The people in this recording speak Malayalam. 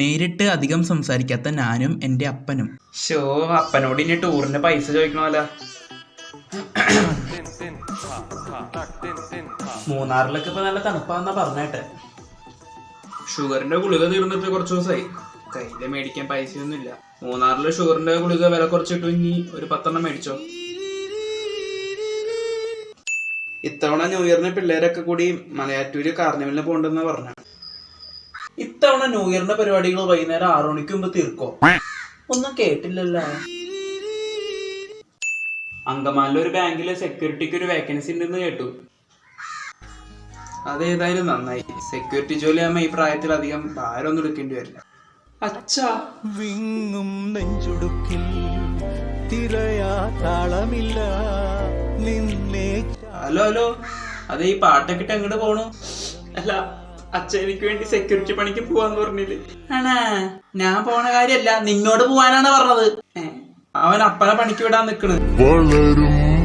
നേരിട്ട് അധികം സംസാരിക്കാത്ത ഞാനും എന്റെ അപ്പനും. ഷോ അപ്പനോട് ഇനി ടൂറിന്റെ പൈസ ചോദിക്കണമല്ല. മൂന്നാറിലൊക്കെ ഇപ്പൊ നല്ല തണുപ്പാന്നാ പറഞ്ഞേട്ടെ. ഷുഗറിന്റെ ഗുളിക തീർന്നിട്ട് കുറച്ച് ദിവസമായി കയ്യിൽ മേടിക്കാൻ പൈസയൊന്നുമില്ല. മൂന്നാറിൽ ഷുഗറിന്റെ ഗുളിക വില കുറച്ചിട്ടു ഇനി ഒരു പത്തെണ്ണം മേടിച്ചോ. ഇത്തവണ ന്യൂ ഇയറിന് പിള്ളേരൊക്കെ കൂടി മലയാറ്റൂര് കാർണിവലിന് പോകണ്ടെന്ന് പറഞ്ഞു. ഇത്തവണ ന്യൂ ഇയറിന്റെ പരിപാടികൾ വൈകുന്നേരം ആറു മണിക്ക് മുമ്പ് തീർക്കോ? ഒന്നും കേട്ടില്ലല്ലോ. അങ്കമാലിലെ ഒരു ബാങ്കിലെ സെക്യൂരിറ്റിക്ക് ഒരു വേക്കൻസി ഉണ്ടെന്ന് കേട്ടു. അതേതായാലും നന്നായി. സെക്യൂരിറ്റി ജോലി ആകുമ്പോ ഈ പ്രായത്തിൽ അധികം ഭാരമൊന്നും എടുക്കേണ്ടി വരില്ല. അച്ഛാ. വിങ്ങും നെഞ്ചുടുക്കിൽ തിരയാ താളമില്ല. നിന്നെ ഹലോ ഹലോ. അതെ ഈ പാട്ടൊക്കെ ഇട്ട് എങ്ങോട്ട് പോണു? അല്ല അച്ഛൻ എനിക്ക് വേണ്ടി സെക്യൂരിറ്റി പണിക്ക് പോവാന്ന് പറഞ്ഞില്ലേ? ആണാ. ഞാൻ പോണ കാര്യല്ല നിന്നോട് പോവാനാണ് പറഞ്ഞത്. അവൻ അപ്പനെ പണിക്ക് വിടാൻ നിക്കണ് വളരും